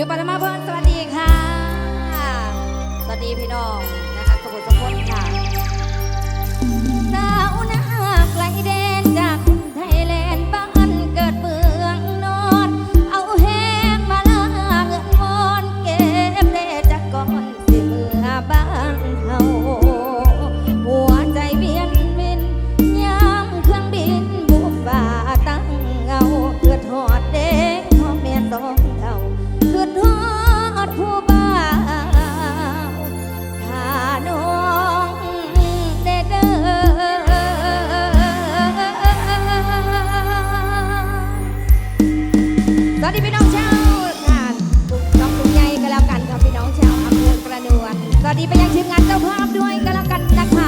บิวปานามาเพิ่นสวัสดีค่ะ สวัสดีพี่น้องนะคะสมุทรสงครามค่ะ วัสดีไปยังทีมงานเจ้าภาพด้วยกันละกันนะคะ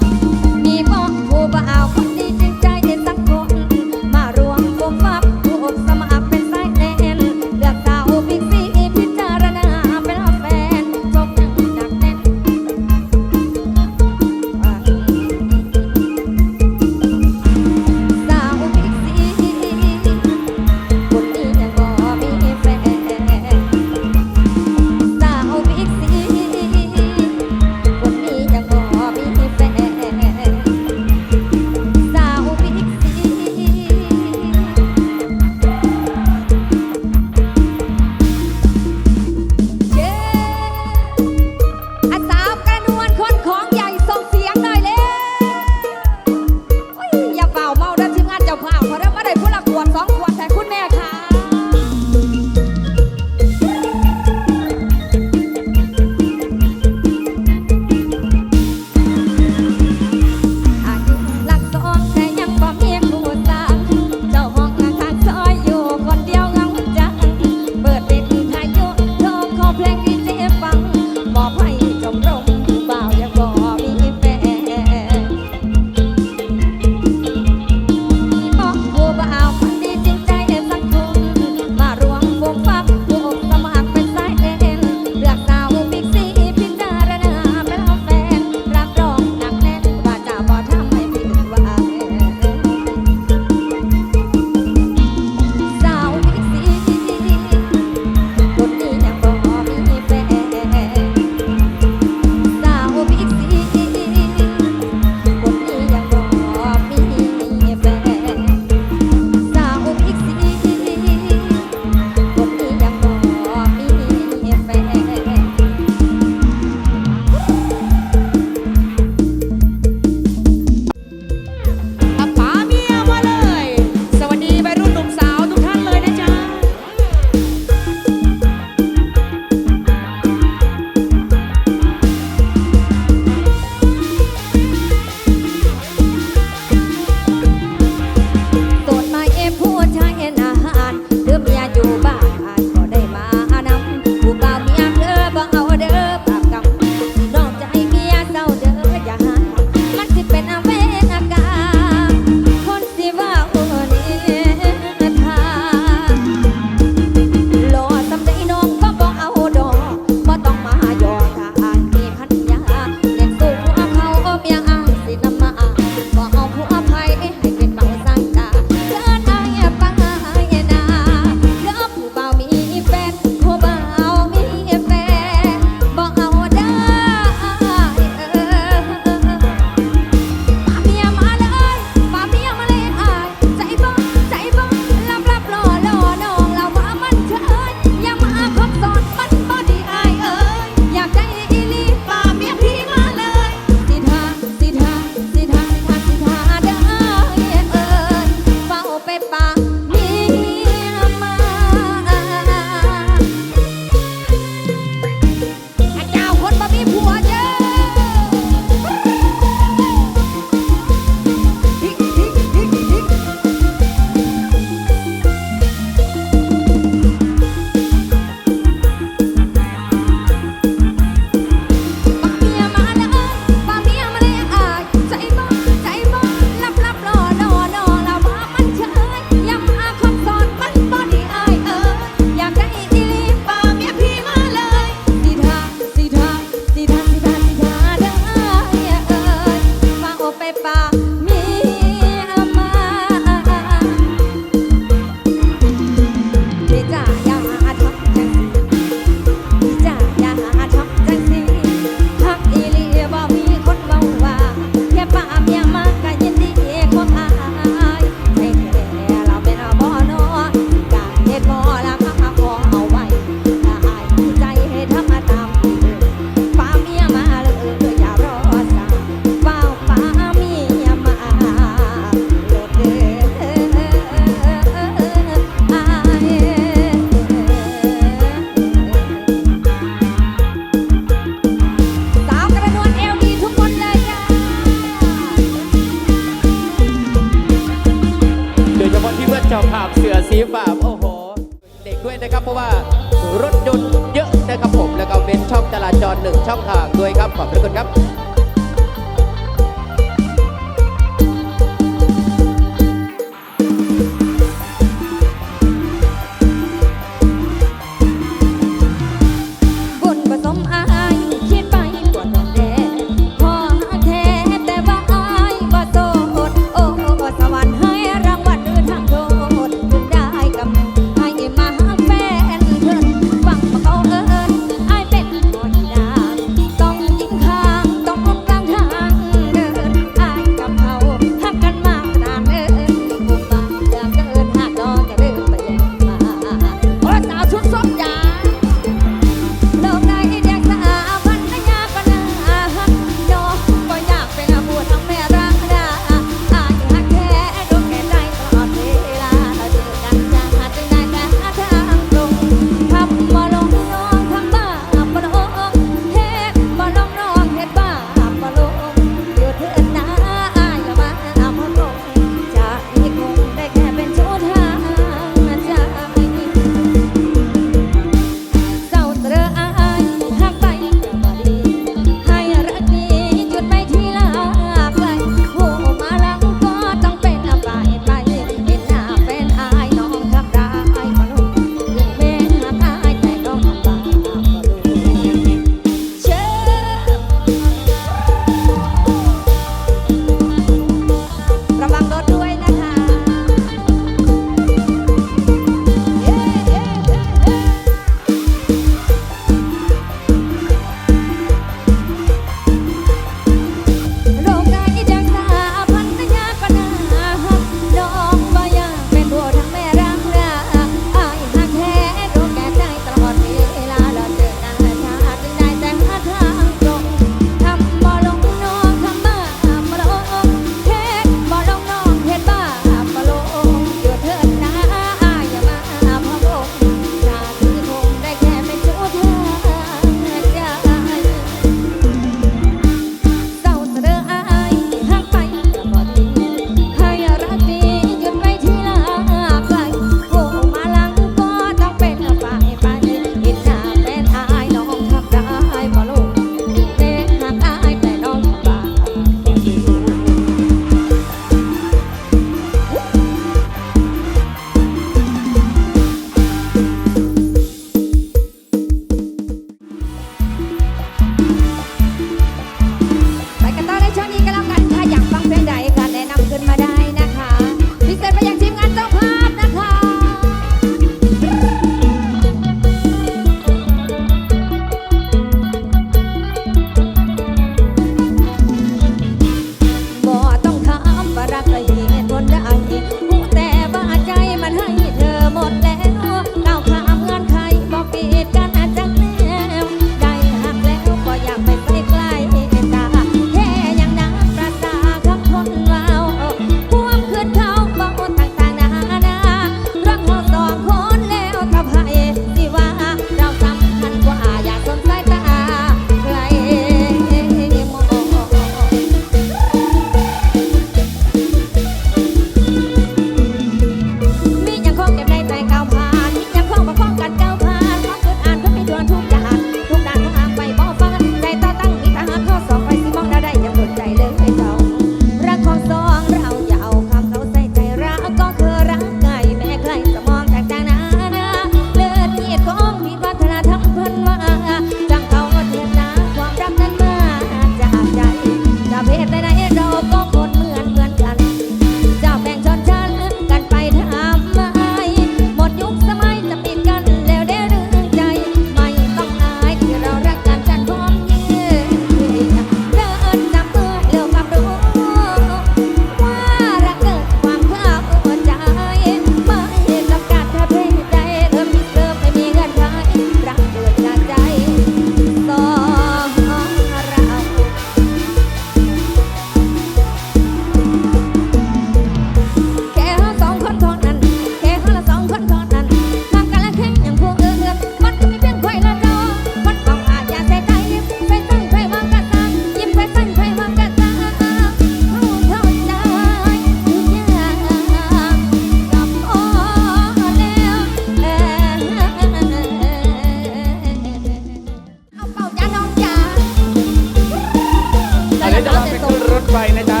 ไฟนะจ๊ะ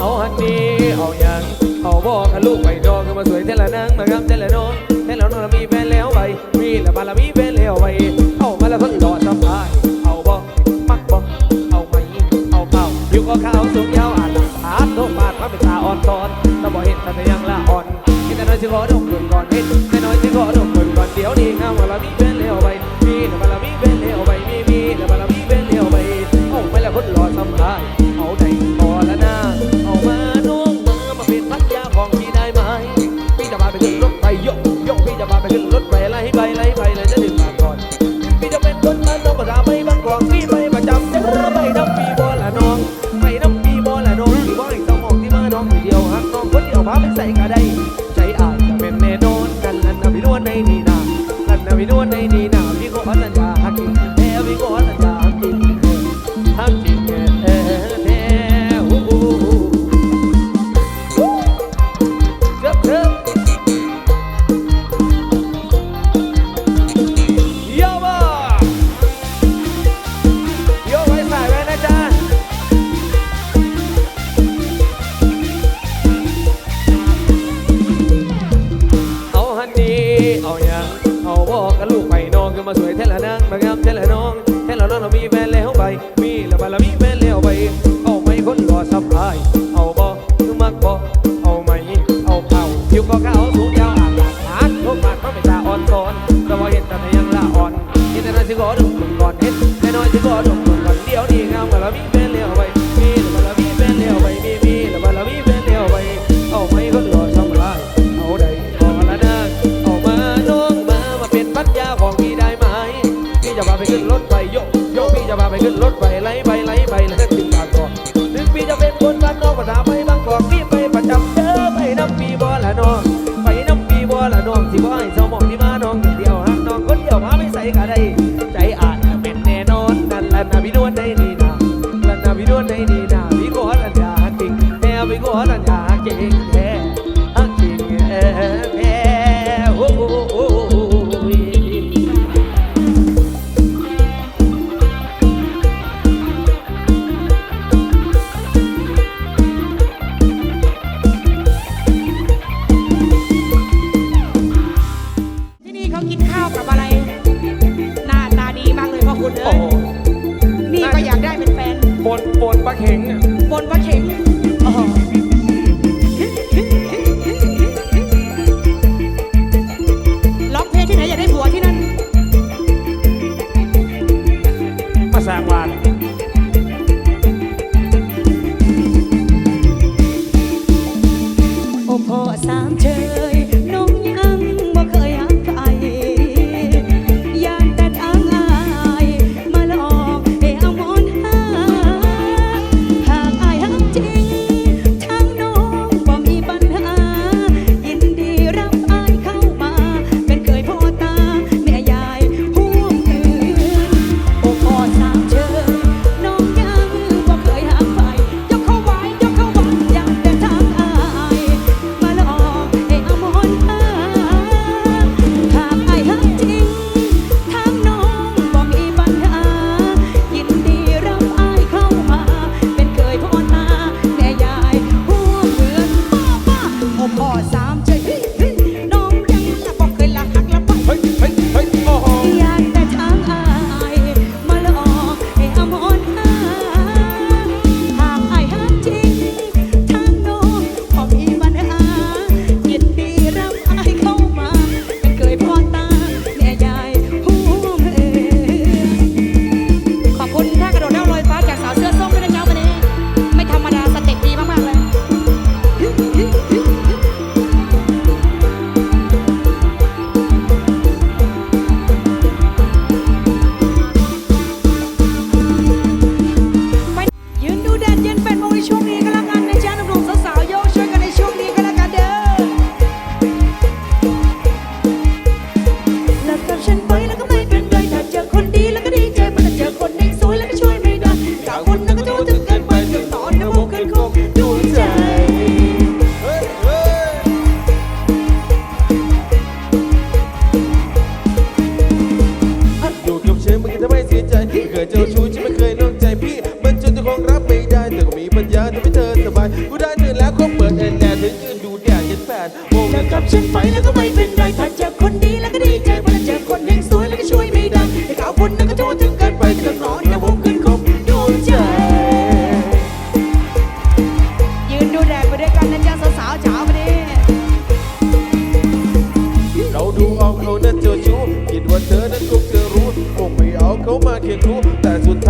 เอาฮันนี้เอาอย่างเอาบอกลูกไปดองมาสวยเทละนางมางามเทละน้องเทละน้องมีแฟนแล้วไปมีละบาลมีแฟน sai kada yi King.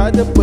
sai depois.